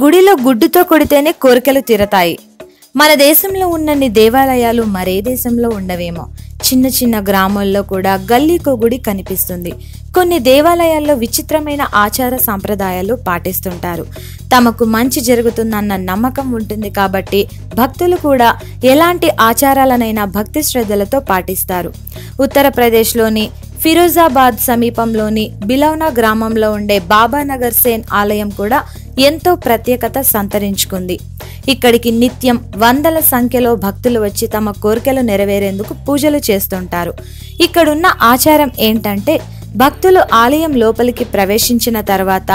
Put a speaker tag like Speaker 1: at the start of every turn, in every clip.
Speaker 1: గుడిలో గుడ్డుతో కొడితేనే కోరికలు తీరతాయి. మన దేశంలో ఉన్నన్ని దేవాలయాలు మరే దేశంలో ఉండవేమో. చిన్న చిన్న గ్రామాల్లో కూడా గల్లీకో గుడి కనిపిస్తుంది. కొన్ని దేవాలయాల్లో విచిత్రమైన ఆచార సాంప్రదాయాలు పాటిస్తుంటారు. తమకు మంచి జరుగుతుందన్న నమ్మకం ఉంటుంది కాబట్టి భక్తులు కూడా ఎలాంటి ఆచారాలనైనా భక్తి శ్రద్ధలతో పాటిస్తారు. ఉత్తరప్రదేశ్లోని ఫిరోజాబాద్ సమీపంలోని బిలౌనా గ్రామంలో ఉండే బాబానగర్ సేన్ ఆలయం కూడా ఎంతో ప్రత్యేకత సంతరించుకుంది. ఇక్కడికి నిత్యం వందల సంఖ్యలో భక్తులు వచ్చి తమ కోరికలు నెరవేరేందుకు పూజలు చేస్తుంటారు. ఇక్కడున్న ఆచారం ఏంటంటే భక్తులు ఆలయం లోపలికి ప్రవేశించిన తర్వాత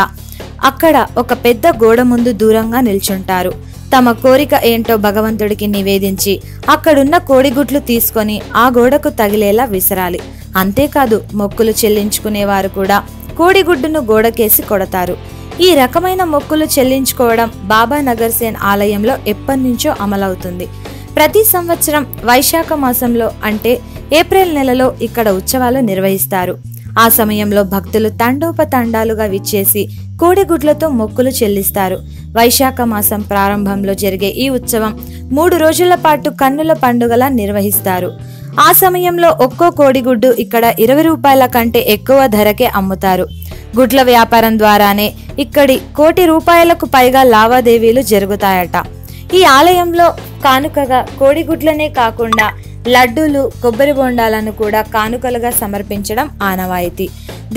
Speaker 1: అక్కడ ఒక పెద్ద గోడ ముందు దూరంగా నిల్చుంటారు. తమ కోరిక ఏంటో భగవంతుడికి నివేదించి అక్కడున్న కోడిగుడ్లు తీసుకొని ఆ గోడకు తగిలేలా విసరాలి. అంతేకాదు మొక్కులు చెల్లించుకునేవారు కూడా కోడిగుడ్డును గోడకేసి కొడతారు. ఈ రకమైన మొక్కులు చెల్లించుకోవడం బాబా నగర్ సేన్ ఆలయంలో ఎప్పటినుంచో అమలవుతుంది. ప్రతి సంవత్సరం వైశాఖ మాసంలో అంటే ఏప్రిల్ నెలలో ఇక్కడ ఉత్సవాలు నిర్వహిస్తారు. ఆ సమయంలో భక్తులు తండోపతండాలుగా విచ్చేసి కోడిగుడ్లతో మొక్కులు చెల్లిస్తారు. వైశాఖ మాసం ప్రారంభంలో జరిగే ఈ ఉత్సవం మూడు రోజుల పాటు కన్నుల పండుగలా నిర్వహిస్తారు. ఆ సమయంలో ఒక్కో కోడిగుడ్డు ఇక్కడ ఇరవై రూపాయల కంటే ఎక్కువ ధరకే అమ్ముతారు. గుడ్ల వ్యాపారం ద్వారానే ఇక్కడి కోటి రూపాయలకు పైగా లావాదేవీలు జరుగుతాయట. ఈ ఆలయంలో కానుకగా కోడిగుడ్లనే కాకుండా లడ్డూలు కొబ్బరి బొండాలను కూడా కానుకలుగా సమర్పించడం ఆనవాయితీ.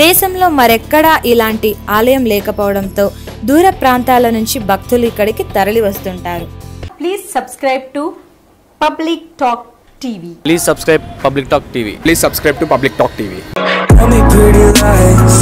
Speaker 1: దేశంలో మరెక్కడా ఇలాంటి ఆలయం లేకపోవడంతో దూర ప్రాంతాల నుంచి భక్తులు ఇక్కడికి తరలి వస్తుంటారు.
Speaker 2: Please subscribe to public talk TV
Speaker 3: please subscribe public talk TV
Speaker 4: please subscribe to public talk TV
Speaker 5: Tell me pretty lies,